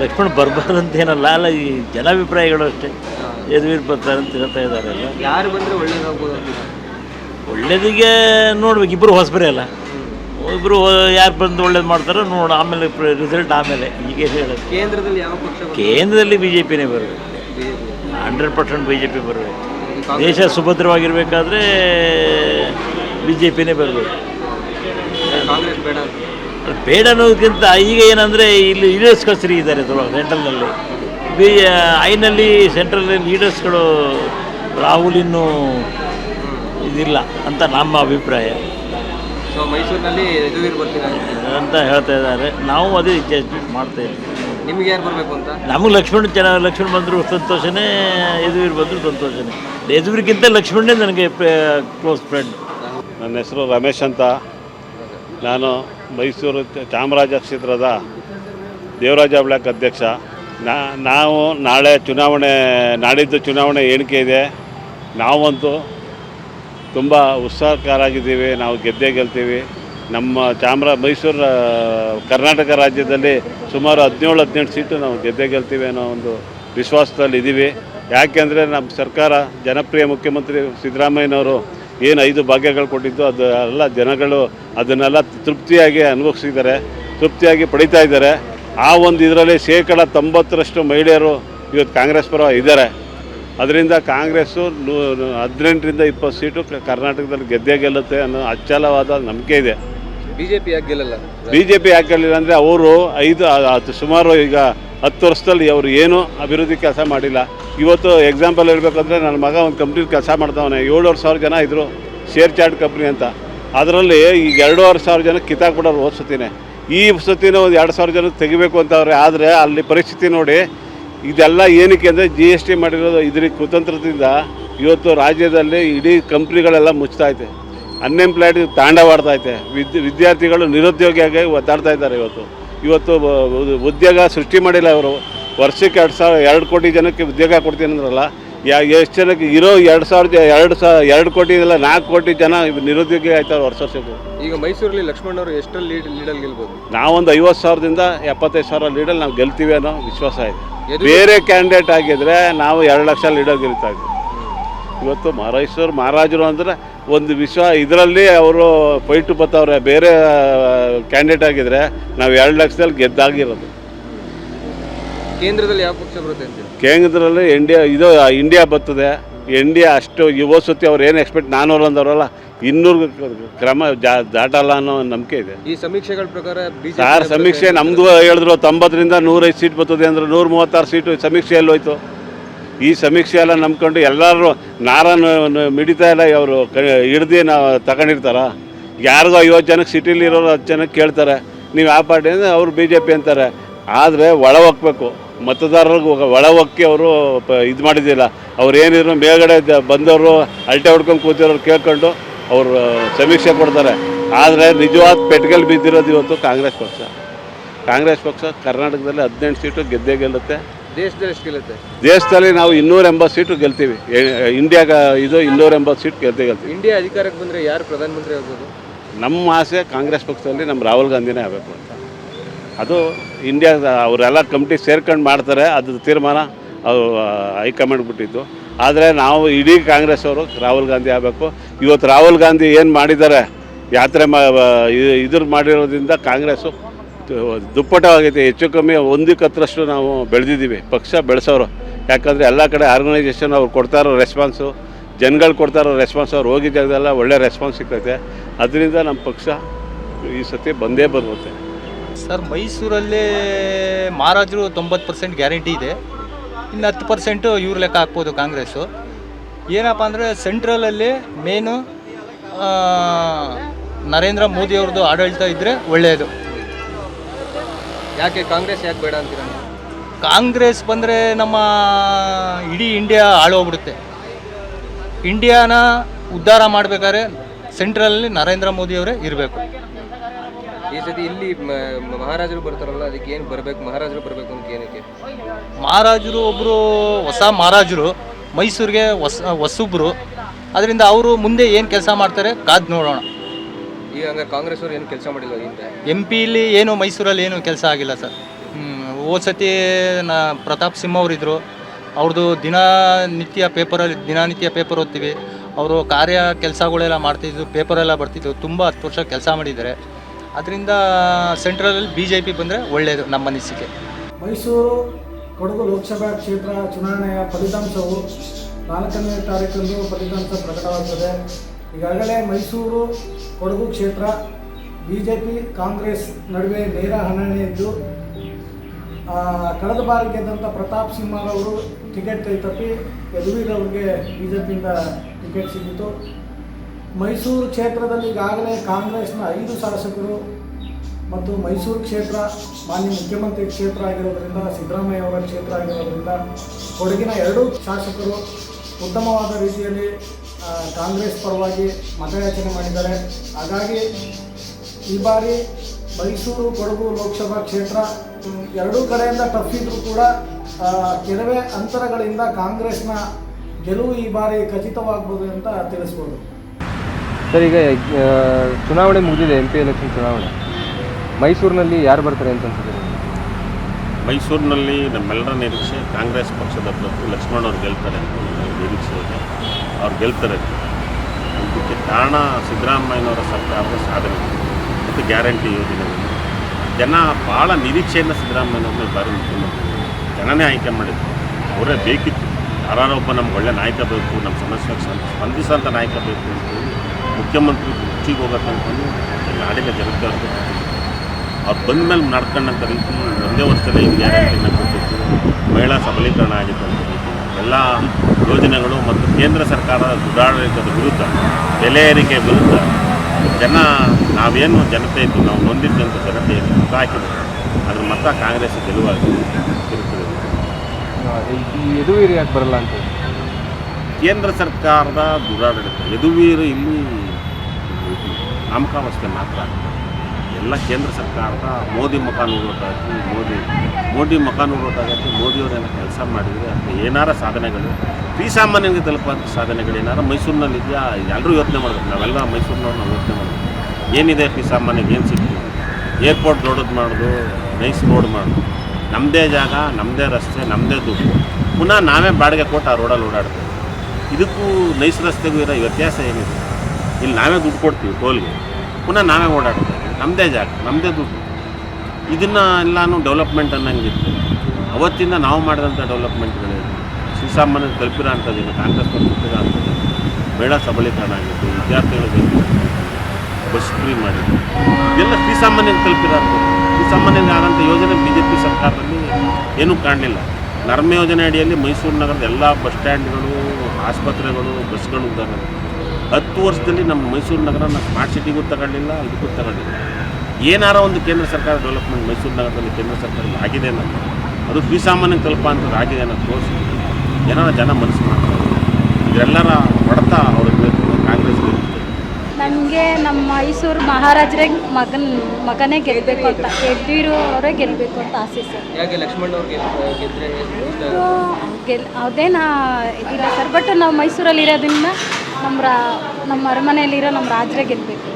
ಲಕ್ಷ್ಮಣ ಬರ್ಬಾರ್ದು ಅಂತ ಏನಲ್ಲ ಅಲ್ಲ ಈ ಜನಾಭಿಪ್ರಾಯಗಳು ಅಷ್ಟೇ. ಯದುವೀರ್ ಬರ್ತಾರೆ ಅಂತ ಹೇಳ್ತಾ ಇದ್ದಾರೆ ಯಾರು ಬಂದರೆ ಒಳ್ಳೇದಾಗ್ಬೋದು ಒಳ್ಳೇದಿಗೆ ನೋಡ್ಬೇಕು ಇಬ್ಬರು ಹೊಸಬರೇ ಅಲ್ಲ. ಇಬ್ಬರು ಯಾರು ಬಂದು ಒಳ್ಳೇದು ಮಾಡ್ತಾರೋ ನೋಡ ಆಮೇಲೆ ರಿಸಲ್ಟ್ ಆಮೇಲೆ ಈಗ ಹೇಳೋದು. ಕೇಂದ್ರದಲ್ಲಿ ಯಾವ ಪಕ್ಷ? ಕೇಂದ್ರದಲ್ಲಿ ಬಿ ಜೆ ಪಿನೇ ಬರಬೇಕು. Hundred percent B J P ಬರಬೇಕು. ದೇಶ ಸುಭದ್ರವಾಗಿರಬೇಕಾದ್ರೆ ಬಿ ಜೆ ಪಿನೇ ಬರಬೇಕು. ಕಾಂಗ್ರೆಸ್ ಬೇಡ ಅನ್ನೋದಕ್ಕಿಂತ ಈಗ ಏನಂದರೆ ಇಲ್ಲಿ ಲೀಡರ್ಸ್ ಕಸರಿ ಇದ್ದಾರೆ ಸೆಂಟ್ರಲ್ನಲ್ಲಿ ಬಿ ಐನಲ್ಲಿ ಸೆಂಟ್ರಲ್ನಲ್ಲಿ ಲೀಡರ್ಸ್ಗಳು ರಾಹುಲ್ ಇನ್ನೂ ಇದಿಲ್ಲ ಅಂತ ನಮ್ಮ ಅಭಿಪ್ರಾಯ. ಸೊ ಮೈಸೂರಿನಲ್ಲಿ ಯದುವೀರ್ ಬರ್ತೀರಾ? ಅಂತ ಹೇಳ್ತಾ ಇದ್ದಾರೆ. ನಾವು ಅದೇ ಇಚ್ಛೆ ಮಾಡ್ತಾ ಇದ್ದೀವಿ. ನಿಮ್ಗೆ ಯಾರು ಬರಬೇಕು ಅಂತ? ನಮಗೆ ಲಕ್ಷ್ಮಣ ಚೆನ್ನಾಗಿ ಲಕ್ಷ್ಮಣ ಬಂದರು ಸಂತೋಷನೇ ಯದುವೀರ್ ಬಂದರು ಸಂತೋಷನೇ. ಯದುವೀರ್ಗಿಂತ ಲಕ್ಷ್ಮಣನೇ ನನಗೆ ಕ್ಲೋಸ್ ಫ್ರೆಂಡ್ ನನ್ನ ಹೆಸರು ರಮೇಶ್ ಅಂತ. ನಾನು ಮೈಸೂರು ಚ- ಚಾಮರಾಜ ಕ್ಷೇತ್ರದ ದೇವರಾಜ ಬ್ಲಾಕ್ ಅಧ್ಯಕ್ಷ. ನಾ ನಾವು ನಾಳೆ ಚುನಾವಣೆ ನಾಡಿದ್ದು ಚುನಾವಣೆ ಎಣಿಕೆ ಇದೆ. ನಾವಂತೂ ತುಂಬ ಉತ್ಸಾಹಕರಾಗಿದ್ದೀವಿ. ನಾವು ಗೆದ್ದೇ ಗೆಲ್ತೀವಿ. ನಮ್ಮ ಚಾಮರ, ಮೈಸೂರು ಕರ್ನಾಟಕ ರಾಜ್ಯದಲ್ಲಿ ಸುಮಾರು ಹದಿನೇಳು, ಹದಿನೆಂಟು ಸೀಟು ನಾವು ಗೆದ್ದೇ ಗೆಲ್ತೀವಿ ಅನ್ನೋ ಒಂದು ವಿಶ್ವಾಸದಲ್ಲಿ ಇದ್ದೀವಿ ಯಾಕೆಂದರೆ ನಮ್ಮ ಸರ್ಕಾರ, ಜನಪ್ರಿಯ ಮುಖ್ಯಮಂತ್ರಿ ಸಿದ್ದರಾಮಯ್ಯನವರು ಏನು ಐದು ಭಾಗ್ಯಗಳು ಕೊಟ್ಟಿದ್ದು, ಅದು ಎಲ್ಲ ಜನಗಳು ಅದನ್ನೆಲ್ಲ ತೃಪ್ತಿಯಾಗಿ ಅನುಭವಿಸಿದ್ದಾರೆ, ತೃಪ್ತಿಯಾಗಿ ಪಡಿತಾ ಇದ್ದಾರೆ. ಆ ಒಂದು ಇದರಲ್ಲಿ ಶೇಕಡ ತೊಂಬತ್ತರಷ್ಟು ಮಹಿಳೆಯರು ಇವತ್ತು ಕಾಂಗ್ರೆಸ್ ಪರ ಇದ್ದಾರೆ. ಅದರಿಂದ ಕಾಂಗ್ರೆಸ್ಸು ನೂ ಹದಿನೆಂಟರಿಂದ ಇಪ್ಪತ್ತು ಸೀಟು ಕರ್ನಾಟಕದಲ್ಲಿ ಗೆದ್ದೇ ಗೆಲ್ಲುತ್ತೆ ಅನ್ನೋ ಅಚ್ಚಲವಾದ ನಂಬಿಕೆ ಇದೆ. ಬಿಜೆಪಿ ಯಾಕೆ ಗೆಲ್ಲಲ್ಲ? ಬಿ ಜೆ ಪಿ ಯಾಕಲಿಲ್ಲ ಅಂದರೆ ಅವರು ಐದು ಅದು ಸುಮಾರು ಈಗ ಹತ್ತು ವರ್ಷದಲ್ಲಿ ಅವರು ಏನು ಅಭಿವೃದ್ಧಿ ಕೆಲಸ ಮಾಡಿಲ್ಲ. ಇವತ್ತು ಎಕ್ಸಾಂಪಲ್ ಹೇಳಬೇಕಂದ್ರೆ ನನ್ನ ಮಗ ಒಂದು ಕಂಪ್ನಿ ಕೆಲಸ ಮಾಡ್ತಾವನೆ ಏಳುವರೆ ಸಾವಿರ ಜನ ಇದ್ದರು ಶೇರ್ ಚಾರ್ಟ್ ಕಂಪ್ನಿ ಅಂತ. ಅದರಲ್ಲಿ ಈಗ ಎರಡೂವರೆ ಸಾವಿರ ಜನ ಕಿತ್ತಾಕ್ಬಿಡೋರು ಹೋದ ಸತಿನೇ. ಈ ಸತಿನ ಒಂದು ಎರಡು ಸಾವಿರ ಜನ ತೆಗಿಬೇಕು ಅಂತವ್ರೆ ಆದರೆ ಅಲ್ಲಿ ಪರಿಸ್ಥಿತಿ ನೋಡಿ ಇದೆಲ್ಲ ಏನಕ್ಕೆ ಅಂದರೆ ಜಿ ಎಸ್ ಟಿ ಮಾಡಿರೋದು ಇದ್ರ ಕುತಂತ್ರದಿಂದ ಇವತ್ತು ರಾಜ್ಯದಲ್ಲಿ ಇಡೀ ಕಂಪ್ನಿಗಳೆಲ್ಲ ಮುಚ್ತೈತೆ ಅನ್ಎಂಪ್ಲಾಯ್ಡ್ ತಾಂಡವಾಡ್ತೈತೆ ವಿದ್, ವಿದ್ಯಾರ್ಥಿಗಳು ನಿರುದ್ಯೋಗಿಯಾಗಿ ಒದ್ದಾಡ್ತಾ ಇದ್ದಾರೆ ಇವತ್ತು. ಇವತ್ತು ಉದ್ಯೋಗ ಸೃಷ್ಟಿ ಮಾಡಿಲ್ಲ ಅವರು ವರ್ಷಕ್ಕೆ ಎರಡು ಸಾವಿರ, ಎರಡು ಕೋಟಿ ಜನಕ್ಕೆ ಉದ್ಯೋಗ ಕೊಡ್ತೀನಿ ಅಂದ್ರಲ್ಲ ಯಾ ಎಷ್ಟು ಜನಕ್ಕೆ ಇರೋ ಎರಡು ಸಾವಿರದ ಎರಡು ಸಾವಿರ ಎರಡು ಕೋಟಿ ಇಲ್ಲ ನಾಲ್ಕು ಕೋಟಿ ಜನ ನಿರುದ್ಯೋಗಿ ಆಯ್ತಾರೆ ವರ್ಷ ವರ್ಷಕ್ಕೆ. ಈಗ ಮೈಸೂರಲ್ಲಿ ಲಕ್ಷ್ಮಣ್ ಅವರು ಎಷ್ಟರಲ್ಲಿ ಲೀಡ್ ಲೀಡಲ್ಲಿ ಗೆಲ್ಬೋದು? ನಾವೊಂದು ಐವತ್ತು ಸಾವಿರದಿಂದ ಎಪ್ಪತ್ತೈದು ಸಾವಿರ ಲೀಡಲ್ಲಿ ನಾವು ಗೆಲ್ತೀವಿ ಅನ್ನೋ ವಿಶ್ವಾಸ ಇದೆ. ಬೇರೆ ಕ್ಯಾಂಡಿಡೇಟ್ ಆಗಿದ್ರೆ ನಾವು ಎರಡು ಲಕ್ಷ ಲೀಡರ್ ಗೆಲ್ತಾ ಇದ್ವಿ. ಇವತ್ತು ಮಹಾರಾಷ್ಟ್ರವ್ರು ಮಹಾರಾಜರು ಅಂದರೆ ಒಂದು ವಿಶ್ವ ಇದರಲ್ಲಿ ಅವರು ಫೈಟು ಬತ್ತವ್ರೆ. ಬೇರೆ ಕ್ಯಾಂಡಿಡೇಟ್ ಆಗಿದ್ರೆ ನಾವು ಎರಡು ಲಕ್ಷದಲ್ಲಿ ಗೆದ್ದಾಗಿರೋದು. ಕೇಂದ್ರದಲ್ಲಿ ಯಾವ ಪಕ್ಷ ಬರುತ್ತೆ ಅಂತೀರಾ ಕೇಂದ್ರದಲ್ಲಿ ಇಂಡಿಯಾ ಇದು ಇಂಡಿಯಾ ಬರ್ತದೆ. ಇಂಡಿಯಾ ಅಷ್ಟು ಯುವ ಸುತ್ತಿ ಅವ್ರು ಏನು ಎಕ್ಸ್ಪೆಕ್ಟ್ ನಾನ್ನೂರು ಅಂದವರಲ್ಲ ಇನ್ನೂರು ಕ್ರಮ ಜಾ ದಾಟಲ್ಲ ಅನ್ನೋ ನಂಬಿಕೆ ಇದೆ. ಈ ಸಮೀಕ್ಷೆಗಳ ಪ್ರಕಾರ ಸಾರ್ ಸಮೀಕ್ಷೆ ನಮ್ಮದು ಹೇಳಿದ್ರು ತೊಂಬತ್ತರಿಂದ ನೂರೈದು ಸೀಟ್ ಬರ್ತದೆ ಅಂದ್ರೆ ನೂರ ಮೂವತ್ತಾರು ಸೀಟು ಸಮೀಕ್ಷೆ ಎಲ್ಲೋಯ್ತು. ಈ ಸಮೀಕ್ಷೆ ಎಲ್ಲ ನಂಬ್ಕೊಂಡು ಎಲ್ಲರೂ ನಾರನ್ನು ಮಿಡಿತಾ ಇಲ್ಲ ಅವರು ಹಿಡ್ದು ನಾವು ತಗೊಂಡಿರ್ತಾರ. ಯಾರಿಗೋ ಐವತ್ತು ಜನಕ್ಕೆ ಸಿಟಿಲಿ ಇರೋರು ಹತ್ತು ಜನಕ್ಕೆ ಕೇಳ್ತಾರೆ. ನೀವು ಆ ಪಾರ್ಟಿ ಅಂದರೆ ಅವ್ರು ಬಿ ಜೆ ಪಿ ಅಂತಾರೆ. ಆದರೆ ಒಳ ಹೋಗ್ಬೇಕು. ಮತದಾರರಿಗೆ ಒಳ ಹೋಗಿ ಅವರು ಇದು ಮಾಡಿದ್ದಿಲ್ಲ. ಅವ್ರು ಏನಿದ್ರು ಮೇಲ್ಗಡೆ ಬಂದವರು ಅಲ್ಟೆ ಹೊಡ್ಕೊಂಡು ಕೂತಿರೋರು ಕೇಳ್ಕೊಂಡು ಅವರು ಸಮೀಕ್ಷೆ ಕೊಡ್ತಾರೆ. ಆದರೆ ನಿಜವಾದ ಪೆಟ್ಗಲ್ಲಿ ಬಿದ್ದಿರೋದು ಇವತ್ತು ಕಾಂಗ್ರೆಸ್ ಪಕ್ಷ. ಕಾಂಗ್ರೆಸ್ ಪಕ್ಷ ಕರ್ನಾಟಕದಲ್ಲಿ ಹದಿನೆಂಟು ಸೀಟು ಗೆದ್ದೇ ಗೆಲ್ಲುತ್ತೆ. ದೇಶದಲ್ಲಿ ಗೆಲ್ಲುತ್ತೆ? ದೇಶದಲ್ಲಿ ನಾವು ಇನ್ನೂರ ಎಂಬತ್ತು ಸೀಟು ಗೆಲ್ತೀವಿ. ಇಂಡಿಯಾಗ ಇದು ಇನ್ನೂರ ಎಂಬತ್ತು ಸೀಟ್ ಗೆದ್ದೇ ಗೆಲ್ತೀವಿ. ಇಂಡಿಯಾ ಅಧಿಕಾರಕ್ಕೆ ಬಂದರೆ ಯಾರು ಪ್ರಧಾನಮಂತ್ರಿ ಆಗ್ಬೋದು? ನಮ್ಮ ಆಸೆ ಕಾಂಗ್ರೆಸ್ ಪಕ್ಷದಲ್ಲಿ ನಮ್ಮ ರಾಹುಲ್ ಗಾಂಧಿನೇ ಆಗಬೇಕು ಅಂತ. ಅದು ಇಂಡಿಯಾ ಅವರೆಲ್ಲ ಕಮಿಟಿ ಸೇರ್ಕೊಂಡು ಮಾಡ್ತಾರೆ, ಅದು ತೀರ್ಮಾನ ಅವರು ಹೈಕಮಾಂಡ್ ಬಿಟ್ಟಿದ್ದು. ಆದರೆ ನಾವು ಇಡೀ ಕಾಂಗ್ರೆಸ್ ಅವರು ರಾಹುಲ್ ಗಾಂಧಿ ಆಗಬೇಕು. ಇವತ್ತು ರಾಹುಲ್ ಗಾಂಧಿ ಏನು ಮಾಡಿದ್ದಾರೆ, ಯಾತ್ರೆ ಮಾ ಇದ್ರ ಮಾಡಿರೋದ್ರಿಂದ ಕಾಂಗ್ರೆಸ್ಸು ದುಪ್ಪಟವಾಗೈತೆ. ಹೆಚ್ಚು ಕಮ್ಮಿ ಒಂದಕ್ಕತ್ತರಷ್ಟು ನಾವು ಬೆಳೆದಿದ್ದೀವಿ, ಪಕ್ಷ ಬೆಳೆಸೋರು. ಯಾಕಂದರೆ ಎಲ್ಲ ಕಡೆ ಆರ್ಗನೈಸೇಷನ್ ಅವ್ರು ಕೊಡ್ತಾರೋ ರೆಸ್ಪಾನ್ಸು ಜನಗಳು ಕೊಡ್ತಾರೋ ರೆಸ್ಪಾನ್ಸ್ ಅವ್ರು ಹೋಗಿದ್ದ ಜಾಗದೆಲ್ಲ ಒಳ್ಳೆ ರೆಸ್ಪಾನ್ಸ್ ಸಿಗ್ತೈತೆ. ಅದರಿಂದ ನಮ್ಮ ಪಕ್ಷ ಈ ಸತಿ ಬಂದೇ ಬರುತ್ತೆ. ಸರ್ ಮೈಸೂರಲ್ಲೇ ಮಹಾರಾಜರು ತೊಂಬತ್ತು ಪರ್ಸೆಂಟ್ ಗ್ಯಾರಂಟಿ ಇದೆ. ಇನ್ನು ಹತ್ತು ಪರ್ಸೆಂಟು ಇವ್ರ ಲೆಕ್ಕ ಹಾಕ್ಬೋದು ಕಾಂಗ್ರೆಸ್ಸು. ಏನಪ್ಪ ಅಂದರೆ ಸೆಂಟ್ರಲಲ್ಲಿ ಮೇನು ನರೇಂದ್ರ ಮೋದಿ ಅವ್ರದ್ದು ಆಡಳಿತ ಇದ್ದರೆ ಒಳ್ಳೆಯದು. ಯಾಕೆ ಕಾಂಗ್ರೆಸ್ ಯಾಕೆ ಬೇಡ ಅಂತೀರ ಕಾಂಗ್ರೆಸ್ ಬಂದರೆ ನಮ್ಮ ಇಡೀ ಇಂಡಿಯಾ ಹಾಳೋಗ್ಬಿಡುತ್ತೆ. ಇಂಡಿಯಾನ ಉದ್ಧಾರ ಮಾಡಬೇಕಾದ್ರೆ ಸೆಂಟ್ರಲಲ್ಲಿ ನರೇಂದ್ರ ಮೋದಿಯವರೇ ಇರಬೇಕು. ಈ ಸತಿ ಇಲ್ಲಿ ಮ- ಮಹಾರಾಜರು ಬರ್ತಾರಲ್ಲ ಅದಕ್ಕೆ ಏನು ಬರಬೇಕು ಮಹಾರಾಜರು ಬರಬೇಕು ಅಂತ ಏನಕ್ಕೆ? ಮಹಾರಾಜರು ಒಬ್ಬರು ಹೊಸ ಮಹಾರಾಜರು ಮೈಸೂರಿಗೆ ಹೊಸ ಹೊಸಬ್ರು. ಅದರಿಂದ ಅವರು ಮುಂದೆ ಏನು ಕೆಲಸ ಮಾಡ್ತಾರೆ ಕಾದು ನೋಡೋಣ. ಈಗ ಹಂಗಾರೆ ಕಾಂಗ್ರೆಸ್ ಅವರು ಏನು ಕೆಲಸ ಮಾಡಿಲ್ಲ ಹಿಂದೆ? ಎಂ ಪಿಲಿ ಏನು ಮೈಸೂರಲ್ಲಿ ಏನು ಕೆಲಸ ಆಗಿಲ್ಲ ಸರ್. ಹೋದ ಸತಿ ನಾ ಪ್ರತಾಪ್ ಸಿಂಹ ಅವರಿದ್ದರು ಅವ್ರದ್ದು ದಿನನಿತ್ಯ ಪೇಪರಲ್ಲಿ ದಿನನಿತ್ಯ ಪೇಪರ್ ಓದ್ತೀವಿ. ಅವರು ಕಾರ್ಯ ಕೆಲಸಗಳೆಲ್ಲ ಮಾಡ್ತಿದ್ರು ಪೇಪರೆಲ್ಲ ಬರ್ತಿದ್ರು ತುಂಬ ಹತ್ತು ವರ್ಷ ಕೆಲಸ ಮಾಡಿದ್ದಾರೆ. ಅದರಿಂದ ಸೆಂಟ್ರಲಲ್ಲಿ ಬಿ ಜೆ ಪಿ ಬಂದರೆ ಒಳ್ಳೆಯದು ನಮ್ಮ ಅನಿಸಿಕೆ. ಮೈಸೂರು ಕೊಡಗು ಲೋಕಸಭಾ ಕ್ಷೇತ್ರ ಚುನಾವಣೆಯ ಫಲಿತಾಂಶವು ನಾಲ್ಕನೇ ತಾರೀಕಂದು ಫಲಿತಾಂಶ ಪ್ರಕಟವಾಗುತ್ತದೆ ಈಗಾಗಲೇ ಮೈಸೂರು ಕೊಡಗು ಕ್ಷೇತ್ರ ಬಿ ಜೆ ಪಿ ಕಾಂಗ್ರೆಸ್ ನಡುವೆ ನೇರ ಹಣಾಹಣಿ ಇದ್ದು ಕಳೆದ ಬಾರಿ ಗೆದ್ದಂಥ ಪ್ರತಾಪ್ ಸಿಂಹರವರು ಟಿಕೆಟ್ ತಪ್ಪಿ ಯದುವೀರವ್ರಿಗೆ ಬಿ ಜೆ ಪಿಯಿಂದ ಟಿಕೆಟ್ ಸಿಕ್ಕಿತು. ಮೈಸೂರು ಕ್ಷೇತ್ರದಲ್ಲಿ ಈಗಾಗಲೇ ಕಾಂಗ್ರೆಸ್ನ ಐದು ಶಾಸಕರು ಮತ್ತು ಮೈಸೂರು ಕ್ಷೇತ್ರ ಮಾನ್ಯ ಮುಖ್ಯಮಂತ್ರಿ ಕ್ಷೇತ್ರ ಆಗಿರೋದ್ರಿಂದ, ಸಿದ್ದರಾಮಯ್ಯ ಅವರ ಕ್ಷೇತ್ರ ಆಗಿರೋದ್ರಿಂದ ಕೊಡಗಿನ ಎರಡೂ ಶಾಸಕರು ಉತ್ತಮವಾದ ರೀತಿಯಲ್ಲಿ ಕಾಂಗ್ರೆಸ್ ಪರವಾಗಿ ಮತಯಾಚನೆ ಮಾಡಿದ್ದಾರೆ. ಹಾಗಾಗಿ ಈ ಬಾರಿ ಮೈಸೂರು, ಕೊಡಗು ಲೋಕಸಭಾ ಕ್ಷೇತ್ರ ಎರಡೂ ಕಡೆಯಿಂದ ಟಫ್ ಇದ್ದರೂ ಕೂಡ ಕೆಲವೇ ಅಂತರಗಳಿಂದ ಕಾಂಗ್ರೆಸ್ನ ಗೆಲುವು ಈ ಬಾರಿ ಖಚಿತವಾಗ್ಬೋದು ಅಂತ ತಿಳಿಸ್ಬೋದು. ಸರ್, ಈಗ ಚುನಾವಣೆ ಮುಗಿದಿದೆ ಎಂ ಪಿ ಎಲೆಕ್ಷನ್ ಚುನಾವಣೆ. ಮೈಸೂರಿನಲ್ಲಿ ಯಾರು ಬರ್ತಾರೆ ಅಂತ ಅನ್ಸುತ್ತೆ ಮೈಸೂರಿನಲ್ಲಿ ನಮ್ಮೆಲ್ಲರ ನಿರೀಕ್ಷೆ ಕಾಂಗ್ರೆಸ್ ಪಕ್ಷದ ಅಭ್ಯರ್ಥಿ ಲಕ್ಷ್ಮಣ್ ಅವ್ರು ಗೆಲ್ತಾರೆ ಅಂತ ನಿರೀಕ್ಷೆ ಇದೆ. ಅವ್ರು ಗೆಲ್ತಾರೆ. ಇದಕ್ಕೆ ಕಾರಣ ಸಿದ್ದರಾಮಯ್ಯನವರ ಸರ್ಕಾರದ ಸಾಧನೆ. ಮತ್ತು ಗ್ಯಾರಂಟಿ ಯೋಜನೆಗಳು ಜನ ಭಾಳ ನಿರೀಕ್ಷೆಯನ್ನು ಸಿದ್ದರಾಮಯ್ಯನವ್ರನ್ನ ಬಾರಿ ಜನನೇ ಆಯ್ಕೆ ಮಾಡಿದ್ರು. ಅವರೇ ಬೇಕಿತ್ತು. ಯಾರೋ ಒಬ್ಬ ನಮ್ಗೆ ಒಳ್ಳೆ ನಾಯಕ ಬೇಕು, ನಮ್ಮ ಸಮಸ್ಯೆಗೆ ಸ್ಪಂದ- ಸ್ಪಂದಿಸೋಂಥ ನಾಯಕ ಬೇಕು ಅಂತೇಳಿ ಮುಖ್ಯಮಂತ್ರಿ ಕುರ್ಚಿಗೆ ಹೋಗೋಕ್ಕಂತಂದು ನಾಡಿನ ಜನಕ್ಕೆ ಅವ್ರು ಬಂದ ಮೇಲೆ ನಡ್ಕೊಂಡಂಥ ರೀತಿ ಒಂದೇ ವರ್ಷದಲ್ಲಿ ಗ್ಯಾರಂಟಿನ ಕೊಟ್ಟಿತ್ತು ಮಹಿಳಾ ಸಬಲೀಕರಣ ಆಗಿತ್ತು ಅಂತ ರೀತಿ ಎಲ್ಲ ಯೋಜನೆಗಳು ಮತ್ತು ಕೇಂದ್ರ ಸರ್ಕಾರದ ದುರಾಡಳಿತದ ವಿರುದ್ಧ, ಬೆಲೆ ಏರಿಕೆ ವಿರುದ್ಧ ಜನ, ನಾವೇನು ಜನತೆ ಇದ್ದು ನಾವು ನೊಂದಿದ್ದಂಥ ಜನತೆ ಏನು ಮತ ಹಾಕಿದ್ರು. ಅದ್ರ ಮತ ಕಾಂಗ್ರೆಸ್ ಗೆಲುವಾಗಿ ತಿರುತ್ತದೆ ಇದು ಈ- ಈ ಬರಲ್ಲ ಅಂತ ಕೇಂದ್ರ ಸರ್ಕಾರದ ದುರಾಡಳಿತ. ಯದುವೀರು ಇಲ್ಲಿ ನಾಮಕಾವಸ್ಥೆ ಮಾತ್ರ. ಎಲ್ಲ ಕೇಂದ್ರ ಸರ್ಕಾರದ ಮೋದಿ ಮುಖ ನೋಡೋದಾಗಿ ಮೋದಿ ಮೋದಿ ಮುಖ ನೋಡೋದಾಗತ್ತೆ ಮೋದಿಯವರೇನೋ ಕೆಲಸ ಮಾಡಿದರೆ ಅಥವಾ ಏನಾರ ಸಾಧನೆಗಳು. ಈ ಸಾಮಾನ್ಯನಿಗೆ ತಲುಪುವಂಥ ಸಾಧನೆಗಳು ಏನಾರ ಮೈಸೂರಿನಲ್ಲಿದೆಯಾ? ಎಲ್ಲರೂ ಯೋಚನೆ ಮಾಡಬೇಕು. ನಾವೆಲ್ಲ ಮೈಸೂರಿನವ್ರು ನಾವು ಯೋಚನೆ ಮಾಡಬೇಕು. ಏನಿದೆ ಪಿ ಸಾಮಾನ್ಯಗೆ ಏನು ಸಿಕ್ತು ಏರ್ಪೋರ್ಟ್ ದೊಡ್ಡದು ಮಾಡೋದು, ನೈಸ್ ರೋಡ್ ಮಾಡೋದು. ನಮ್ಮದೇ ಜಾಗ ನಮ್ಮದೇ ರಸ್ತೆ ನಮ್ಮದೇ ದುಡ್ಡು. ಪುನಃ ನಾವೇ ಬಾಡಿಗೆ ಕೊಟ್ಟು ಆ ರೋಡಲ್ಲಿ ಓಡಾಡ್ತೇವೆ ಇದಕ್ಕೂ ನೈಸ್ ರಸ್ತೆಗೂ ಇರೋ ವ್ಯತ್ಯಾಸ ಏನಿದೆ? ಇಲ್ಲಿ ನಾವೇ ದುಡ್ಡು ಕೊಡ್ತೀವಿ ಟೋಲ್ಗೆ. ಪುನಃ ನಾವೇ ಓಡಾಡ್ತೀವಿ. ನಮ್ಮದೇ ಜಾಗ ನಮ್ಮದೇ ದುಡ್ಡು. ಇದನ್ನು ಎಲ್ಲಾನು ಡೆವಲಪ್ಮೆಂಟ್ ಅನ್ನಂಗಿತ್ತು. ಅವತ್ತಿಂದ ನಾವು ಮಾಡಿದಂಥ ಡೆವಲಪ್ಮೆಂಟ್ಗಳು ಶ್ರೀಸಾಮಾನ್ಯ ತಲುಪಿರೋ ಅಂಥದ್ದು ಕಾಂಗ್ರೆಸ್ ಪಕ್ಷದ ಅಂಥದ್ದು ಮಹಿಳಾ ಸಬಲೀಕರಣ ಆಗಿತ್ತು ವಿದ್ಯಾರ್ಥಿಗಳಿಗೆ ಬಸ್ ಫ್ರೀ ಮಾಡಿದ್ದು ಇದೆಲ್ಲ ಶ್ರೀಸಾಮಾನ್ಯ ತಲುಪಿರೋ ಅಂಥದ್ದು ಶ್ರೀಸಾಮಾನ್ಯಗೆ ಆದಂಥ ಯೋಜನೆ ಬಿ ಜೆ ಪಿ ಸರ್ಕಾರದಲ್ಲಿ ಏನೂ ಕಾಣಲಿಲ್ಲ. ನರ್ಮ ಯೋಜನೆ ಅಡಿಯಲ್ಲಿ ಮೈಸೂರು ನಗರದ ಎಲ್ಲ ಬಸ್ ಸ್ಟ್ಯಾಂಡ್ಗಳು ಆಸ್ಪತ್ರೆಗಳು ಬಸ್ಗಳು ಉದಾಹರಣೆ ಹತ್ತು ವರ್ಷದಲ್ಲಿ ನಮ್ಮ ಮೈಸೂರು ನಗರನ ಸ್ಮಾರ್ಟ್ ಸಿಟಿಗೂ ತಗೊಳ್ಳಿಲ್ಲ, ಇದಕ್ಕೂ ತಗೊಳ್ಳಿಲ್ಲ. ಏನಾರ ಒಂದು ಕೇಂದ್ರ ಸರ್ಕಾರ ಡೆವಲಪ್ಮೆಂಟ್ ಮೈಸೂರು ನಗರದಲ್ಲಿ ಕೇಂದ್ರ ಸರ್ಕಾರದಲ್ಲಿ ಆಗಿದೆ ಅನ್ನೋದು, ಅದು ಶ್ರೀಸಾಮಾನ್ಯಕ್ಕೆ ತಲುಪ ಅಂತದ್ದು ಆಗಿದೆ ಅನ್ನೋದು ತೋರಿಸಿ. ಏನಾರ ಜನ ಮನಸ್ಸು ಮಾಡ್ತಾರೆ. ಇದೆಲ್ಲರ ಹೊಡೆತ ಅವ್ರಿಗೆ ಕಾಂಗ್ರೆಸ್ಗೆ ನಮಗೆ ನಮ್ಮ ಮೈಸೂರು ಮಹಾರಾಜರೇ ಮಗನ ಮಗನೇ ಗೆಲ್ಲಬೇಕು ಅಂತ ಯಡ್ಯೂರು ಅವರೇ ಗೆಲ್ಲಬೇಕು ಅಂತ ಆಸೆ ಸರ್. ಯಾಕೆ ಲಕ್ಷ್ಮಣ್ ಗೆದ್ರೆ ಗೆಲ್ ಅದೇನಾ ಇದಿಲ್ಲ ಸರ್? ಬಟ್ ನಾವು ಮೈಸೂರಲ್ಲಿ ಇರೋದ್ರಿಂದ ನಮ್ಮ ರಾ ನಮ್ಮ ಅರಮನೆಯಲ್ಲಿರೋ ನಮ್ಮ ರಾಜರೇ ಗೆಲ್ಲಬೇಕು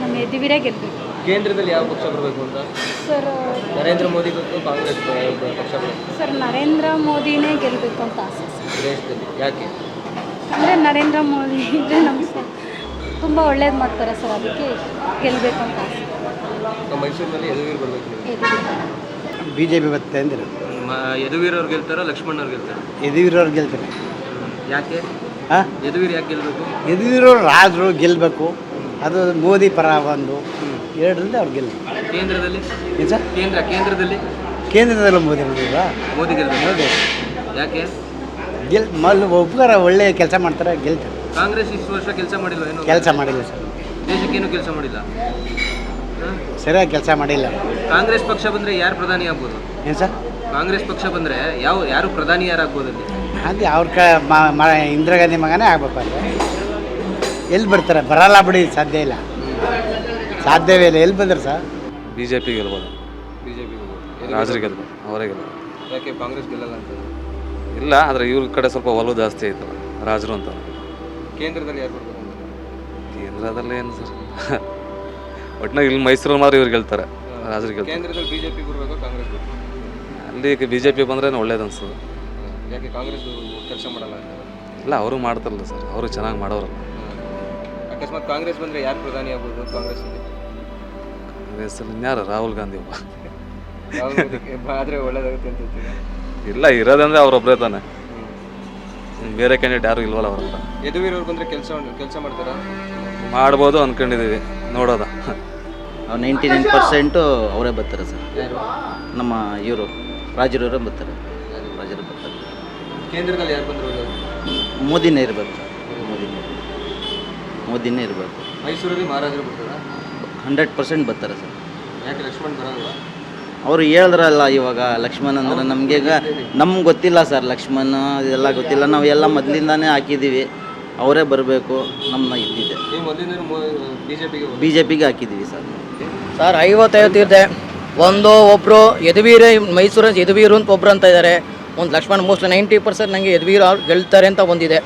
ನಮ್ಮ ಯದುವೀರೇ ಗೆಲ್ಲಬೇಕು ಕೇಂದ್ರದಲ್ಲಿ ಯಾವ ಪಕ್ಷ ಬರಬೇಕು ಅಂತ? ಸರ್ ನರೇಂದ್ರ ಮೋದಿ ಮತ್ತು ಕಾಂಗ್ರೆಸ್ ಪಕ್ಷ ಸರ್ ನರೇಂದ್ರ ಮೋದಿನೇ ಗೆಲ್ಲಬೇಕು ಅಂತ ಆಸೆ ಸರ್. ದೇಶದಲ್ಲಿ ಯಾಕೆ? ಅಂದರೆ ನರೇಂದ್ರ ಮೋದಿ ಇದ್ರೆ ನಮ್ಮ ತುಂಬ ಒಳ್ಳೇದು ಮಾಡ್ತಾರೆ ಸರ್ ಅದಕ್ಕೆ ಗೆಲ್ಲಬೇಕು ಅಂತ ಆಸೆ. ಮೈಸೂರಿನಲ್ಲಿ ಯದುವೀರ್ ಬರಬೇಕು ಯದುವೀರ್. ಬಿ ಜೆ ಪಿ ಬರುತ್ತೆ ಅಂದ್ರೆ ಯದುವೀರ್ ಅವ್ರು ಗೆಲ್ತಾರ ಲಕ್ಷ್ಮಣ್ ಅವ್ರು ಗೆಲ್ತಾರ? ಯದುವೀರವ್ರು ಗೆಲ್ತಾರೆ. ಯಾಕೆ? ಹಾಂ ಯದುವೀರ್ ಯಾಕೆ ಗೆಲ್ಲಬೇಕು ಯದುವೀರವ್ರು ರಾಜರು ಗೆಲ್ಲಬೇಕು ಅದು ಮೋದಿ ಪರ ಒಂದು. ಎರಡರಿಂದ ಅವ್ರು ಗೆಲ್ಲ ಕೇಂದ್ರದಲ್ಲಿ? ನಿಜ ಸರ್? ಕೇಂದ್ರ ಕೇಂದ್ರದಲ್ಲಿ? ಕೇಂದ್ರದಲ್ಲಿ ಮೋದಿ ಮೋದಿ ಗೆಲ್ಬೇಕು. ಯಾಕೆ? ಗೆಲ್ ಮಲ್ ಒಬ್ಬರ ಒಳ್ಳೆಯ ಕೆಲಸ ಮಾಡ್ತಾರೆ ಗೆಲ್ತಾರೆ. ಕಾಂಗ್ರೆಸ್ ಇಷ್ಟು ವರ್ಷ ಕೆಲಸ ಮಾಡಿಲ್ಲ ಏನು? ಕೆಲಸ ಮಾಡಿಲ್ಲ ಸರ್. ದೇಶಕ್ಕೇನು ಕೆಲಸ ಮಾಡಿಲ್ಲ? ಸರಿಯಾಗಿ ಕೆಲಸ ಮಾಡಿಲ್ಲ. ಕಾಂಗ್ರೆಸ್ ಪಕ್ಷ ಬಂದ್ರೆ ಯಾರು ಪ್ರಧಾನಿ ಆಗ್ಬೋದು? ಏನು ಸರ್? ಕಾಂಗ್ರೆಸ್ ಪಕ್ಷ ಬಂದ್ರೆ ಯಾವ ಯಾರು ಪ್ರಧಾನಿ ಯಾರಾಗ್ಬೋದು ಅಲ್ಲಿ? ಅದೇ ಅವ್ರ ಕ ಮ- ಮ ಇಂದಿರಾ ಗಾಂಧಿ ಮಗನೇ ಆಗ್ಬೇಕು ಅಲ್ಲಿ. ಎಲ್ಲಿ ಬರ್ತಾರೆ? ಬರಲ್ಲ ಬಿಡಿ ಸಾಧ್ಯ ಇಲ್ಲ. ಸಾಧ್ಯವೇ ಇಲ್ಲ. ಎಲ್ಲಿ ಬಂದ್ರೆ ಸರ್? ಬಿ ಜೆ ಪಿ ಗೆಲ್ಬೋದು. ಬಿಜೆಪಿ ಪಿ ಗೆಲ್ಬೋದು. ಅವರೇ ಗೆಲ್ಬೋದು. ಯಾಕೆ ಕಾಂಗ್ರೆಸ್ ಗೆಲ್ಲಲ್ಲ ಅಂತ? ಇಲ್ಲ ಆದರೆ ಇವ್ರ ಕಡೆ ಸ್ವಲ್ಪ ಒಲವು ಜಾಸ್ತಿ ಆಯ್ತಲ್ಲ ರಾಜರು ಅಂತ. ಕೇಂದ್ರದಲ್ಲಿ ಯಾರು ಬರ್ಬೇಕು ಕೇಂದ್ರದಲ್ಲಿ ಏನು ಸರ್? ಒಟ್ಟಿನಾಗ ಇಲ್ಲಿ ಮೈಸೂರಲ್ಲಿ ಮಾತ್ರ ಇವ್ರು ಗೆಲ್ತಾರೆ. ರಾಜರು ಗೆಲ್ತಾರೆ. ಕೇಂದ್ರದಲ್ಲಿ ಬಿಜೆಪಿ ಬರಬೇಕು ಕಾಂಗ್ರೆಸ್ ಬರ್ಬೇಕು? ಅಲ್ಲಿ ಬಿ ಜೆ ಪಿ ಬಂದ್ರೆ ಒಳ್ಳೇದು ಅನ್ಸ್ತದೆ. ಯಾಕೆ ಕಾಂಗ್ರೆಸ್ ಕೆಲಸ ಮಾಡಲ್ಲ ಇಲ್ಲ ಅವರು ಮಾಡ್ತಾರಲ್ಲ ಸರ್. ಅವರು ಚೆನ್ನಾಗಿ ಮಾಡೋರಲ್ಲ. ಅಕಸ್ಮಾತ್ ಕಾಂಗ್ರೆಸ್ ಬಂದ್ರೆ ಯಾರು ಪ್ರಧಾನಿ ಆಗ್ಬೋದು ಕಾಂಗ್ರೆಸ್ ಕಾಂಗ್ರೆಸ್ಸಲ್ಲಿ ಯಾರು ರಾಹುಲ್ ಗಾಂಧಿ ಒಬ್ಬ. ಆದರೆ ಒಳ್ಳೇದಾಗುತ್ತೆ ಅಂತ ಇಲ್ಲ ಇರೋದಂದ್ರೆ ಅವ್ರೊಬ್ಬರೇ ತಾನೆ. ಬೇರೆ ಕ್ಯಾಂಡಿಡೇಟ್ ಯಾರು ಇಲ್ವಲ್ಲ ಅವ್ರ ಹತ್ರ. ಯದುವೀರ್ ಬಂದ್ರೆ ಕೆಲಸ ಕೆಲಸ ಮಾಡ್ತಾರಾ? ಮಾಡ್ಬೋದು ಅನ್ಕೊಂಡಿದೀವಿ ನೋಡೋದ. ನೈಂಟಿ ನೈನ್ ಪರ್ಸೆಂಟು ಅವರೇ ಬರ್ತಾರೆ ಸರ್. ಯಾರು? ನಮ್ಮ ಇವರು ರಾಜರವರೇ ಬರ್ತಾರೆ. ರಾಜರು ಬರ್ತಾರೆ. ಕೇಂದ್ರದಲ್ಲಿ ಯಾರು ಬಂದ್ರು ಮೋದಿನೇ ಇರಬೇಕು ಸರ್. ಮೋದಿನೇ. ಮೋದಿನೇ ಇರಬೇಕು. ಮೈಸೂರಲ್ಲಿ ಮಹಾರಾಜರು ಬರ್ತಾರಾ? ಹಂಡ್ರೆಡ್ ಪರ್ಸೆಂಟ್ ಬರ್ತಾರೆ ಸರ್. ಯಾಕೆ ಲಕ್ಷ್ಮಣ್ ಬರಲ್ವಾ? ಅವರು ಹೇಳಿದ್ರಲ್ಲ ಇವಾಗ ಲಕ್ಷ್ಮಣ್ ಅಂದ್ರೆ ನಮಗೆ ಈಗ ನಮ್ಗೆ ಗೊತ್ತಿಲ್ಲ ಸರ್ ಲಕ್ಷ್ಮಣ್ ಇದೆಲ್ಲ ಗೊತ್ತಿಲ್ಲ. ನಾವು ಎಲ್ಲ ಮೊದಲಿಂದಾನೇ ಹಾಕಿದ್ದೀವಿ ಅವರೇ ಬರಬೇಕು ನಮ್ಮ ಇದ್ದಿದೆ. ಬಿ ಜೆ ಪಿಗೆ ಹಾಕಿದ್ದೀವಿ ಸರ್. ಸರ್ ಐವತ್ತೈವತ್ತು ಇದೆ ಒಂದು ಒಬ್ಬರು ಯದುವೀರೇ ಮೈಸೂರು ಯದುವೀರು ಅಂತ ಒಬ್ರು ಅಂತ ಇದ್ದಾರೆ ಒಂದು ಲಕ್ಷ್ಮಣ್ ಮೋಸ್ಟ್ಲಿ ನೈಂಟಿ ಪರ್ಸೆಂಟ್ ನನಗೆ ಯದುವೀರ ಅವ್ರು ಗೆಲ್ತಾರೆ ಅಂತ ಒಂದಿದೆ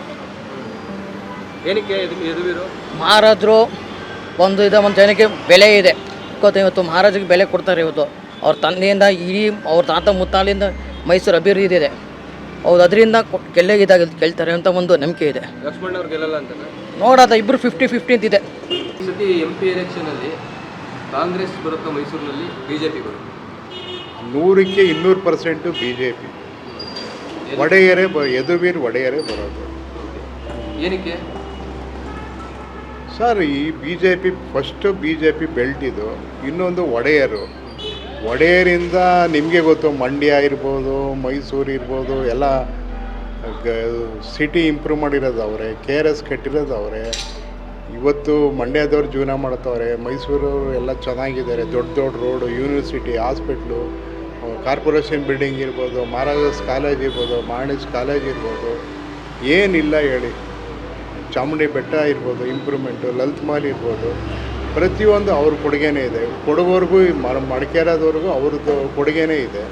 ಏನಕ್ಕೆ ಯದು- ಯದುವೀರು? ಮಹಾರಾಜರು ಒಂದು ಇದೆ ಒಂದು ಜನಕ್ಕೆ ಬೆಲೆ ಇದೆ. ಇವತ್ತು ಮಹಾರಾಜರಿಗೆ ಬೆಲೆ ಕೊಡ್ತಾರೆ ಇವತ್ತು. ಅವ್ರ ತಂದೆಯಿಂದ ಇಡೀ ಅವ್ರ ತಾತ ಮುತ್ತಾಲಿಂದ ಮೈಸೂರು ಅಭಿವೃದ್ಧಿ ಇದೆ. ಅವ್ರು ಅದರಿಂದ ಗೆಲ್ಲೇ ಇದಾಗ ಗೆಲ್ತಾರೆ ಅಂತ ಒಂದು ನಂಬಿಕೆ ಇದೆ. ಲಕ್ಷ್ಮಣ್ ಅವ್ರು ಗೆಲ್ಲಲ್ಲ ಅಂತ ನೋಡೋದ ಇಬ್ಬರು ಫಿಫ್ಟಿ ಫಿಫ್ಟಿ ಅಂತಿದೆ ಈ ಸತಿ ಎಂ ಪಿ ಎಲೆಕ್ಷನಲ್ಲಿ ಕಾಂಗ್ರೆಸ್ ಬರುತ್ತಾ ಮೈಸೂರಿನಲ್ಲಿ ಪಿ ಬರುತ್ತೆ? ನೂರಕ್ಕೆ ಇನ್ನೂರು ಪರ್ಸೆಂಟು ಬಿ ಜೆ ಪಿ ಒಡೆಯರೇ ಬ ಯದುವೀರ್ ಒಡೆಯರೇ ಬರೋದು. ಏನಕ್ಕೆ? ಸರ್ ಈ B J P first B J P belt ಇದು ಇನ್ನೊಂದು ಒಡೆಯರು. ಒಡೆಯರಿಂದ ನಿಮಗೆ ಗೊತ್ತು, ಮಂಡ್ಯ ಇರ್ಬೋದು, ಮೈಸೂರು ಇರ್ಬೋದು, ಎಲ್ಲ ಸಿಟಿ ಇಂಪ್ರೂವ್ ಮಾಡಿರೋದು ಅವರೇ ಕೆ ಆರ್ ಎಸ್ ಕಟ್ಟಿರೋದು ಅವರೇ. ಇವತ್ತು ಮಂಡ್ಯದವ್ರು ಜೀವನ ಮಾಡ್ತವ್ರೆ, ಮೈಸೂರು ಎಲ್ಲ ಚೆನ್ನಾಗಿದ್ದಾರೆ, ದೊಡ್ಡ ದೊಡ್ಡ road university hospital corporation building ಇರ್ಬೋದು ಮಹಾರಾಜಸ್ ಕಾಲೇಜ್ ಇರ್ಬೋದು ಮಾಣಿಸ್ ಕಾಲೇಜ್ ಇರ್ಬೋದು. ಏನಿಲ್ಲ ಹೇಳಿ. ಚಾಮುಂಡಿ ಬೆಟ್ಟ ಇರ್ಬೋದು ಇಂಪ್ರೂವ್ಮೆಂಟು ಲಲಿತ್ ಮಾಲ್ ಇರ್ಬೋದು. ಪ್ರತಿಯೊಂದು ಅವ್ರ ಕೊಡುಗೆನೇ ಇದೆ. ಕೊಡಗೋರ್ಗೂ ಮಡಿಕೇರದವ್ರಿಗೂ ಅವ್ರದ್ದು ಕೊಡುಗೆನೇ ಇದೆ.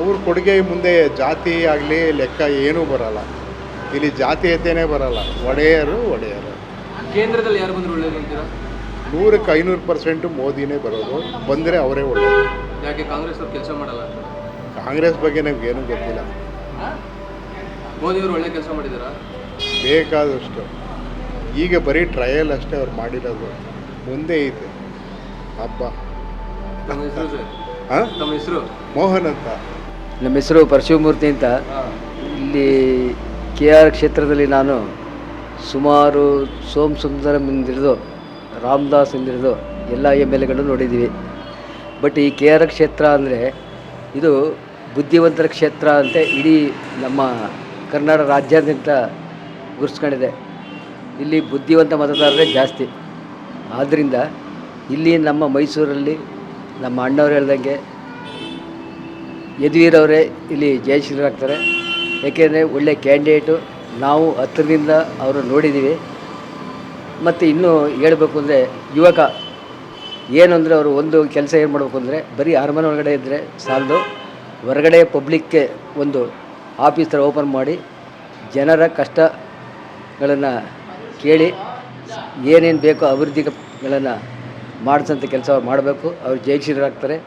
ಅವ್ರ ಕೊಡುಗೆ ಮುಂದೆ ಜಾತಿ ಆಗಲಿ ಲೆಕ್ಕ ಏನೂ ಬರಲ್ಲ. ಇಲ್ಲಿ ಜಾತೀಯತೆಯೇ ಬರಲ್ಲ. ಒಡೆಯರು ಒಡೆಯರು. ಕೇಂದ್ರದಲ್ಲಿ ಯಾರು ಬಂದರೂ ಒಳ್ಳೆಯದು ಅಂತೀರಾ? ನೂರಕ್ಕೆ ಐನೂರು ಪರ್ಸೆಂಟು ಮೋದಿನೇ ಬರೋದು. ಬಂದರೆ ಅವರೇ ಒಳ್ಳೆಯದು ಯಾಕೆ ಕಾಂಗ್ರೆಸ್ ಅವ್ರು ಕೆಲಸ ಮಾಡಲ್ಲ? ಕಾಂಗ್ರೆಸ್ ಬಗ್ಗೆ ನಮಗೇನು ಗೊತ್ತಿಲ್ಲ. ಮೋದಿ ಅವರು ಒಳ್ಳೆ ಕೆಲಸ ಮಾಡಿದಾರಾ? ಬೇಕಾದಷ್ಟು. ಈಗ ಬರೀ ಟ್ರಯಲ್ ಅಷ್ಟೇ ಅವ್ರು ಮಾಡಿರೋದು. ಮುಂದೆ ಐತೆ ಹಬ್ಬ. ನಮ್ಮ ಹಾಂ ತಮ್ಮ ಹೆಸರು? ಮೋಹನ್ ಅಂತ. ನಮ್ಮ ಹೆಸರು ಪರಶಿವಮೂರ್ತಿ ಅಂತ. ಇಲ್ಲಿ ಕೆ ಆರ್ ಕ್ಷೇತ್ರದಲ್ಲಿ ನಾನು ಸುಮಾರು ಸೋಮ್ ಸುಂದರಂ ಹಿಡಿದು ರಾಮದಾಸ್ ಹಿಡಿದು ಎಲ್ಲ ಎಂ ಎಲ್ ಎಗಳನ್ನು ನೋಡಿದ್ದೀವಿ. ಬಟ್ ಈ ಕೆ ಆರ್ ಕ್ಷೇತ್ರ ಅಂದರೆ ಇದು ಬುದ್ಧಿವಂತರ ಕ್ಷೇತ್ರ ಅಂತ ಇಡೀ ನಮ್ಮ ಕರ್ನಾಟಕ ರಾಜ್ಯಾದ್ಯಂತ ಗುರುಸ್ಕೊಂಡಿದೆ ಇಲ್ಲಿ ಬುದ್ಧಿವಂತ ಮತದಾರರೇ ಜಾಸ್ತಿ. ಆದ್ದರಿಂದ ಇಲ್ಲಿ ನಮ್ಮ ಮೈಸೂರಲ್ಲಿ ನಮ್ಮ ಅಣ್ಣವ್ರು ಹೇಳ್ದಂಗೆ ಯದುವೀರವರೇ ಇಲ್ಲಿ ಜಯಶೀಲರಾಗ್ತಾರೆ ಏಕೆಂದರೆ ಒಳ್ಳೆ ಕ್ಯಾಂಡಿಡೇಟು. ನಾವು ಹತ್ತಿರದಿಂದ ಅವರು ನೋಡಿದ್ದೀವಿ. ಮತ್ತು ಇನ್ನೂ ಹೇಳಬೇಕು ಅಂದರೆ ಯುವಕ ಏನು ಅಂದರೆ ಅವರು ಒಂದು ಕೆಲಸ ಏನು ಮಾಡಬೇಕು ಅಂದರೆ ಬರೀ ಅರಮನೆ ಒಳಗಡೆ ಇದ್ದರೆ ಸಾಲದು. ಹೊರಗಡೆ ಪಬ್ಲಿಕ್ಗೆ ಒಂದು ಆಫೀಸ್ ಥರ ಓಪನ್ ಮಾಡಿ ಜನರ ಕಷ್ಟಗಳನ್ನು ಕೇಳಿ ಏನೇನು ಬೇಕೋ ಅಭಿವೃದ್ಧಿಗಳನ್ನು ಮಾಡಿಸೋಂಥ ಕೆಲಸ ಮಾಡಬೇಕು. ಅವ್ರು ಜಯಶೀಲರಾಗ್ತಾರೆ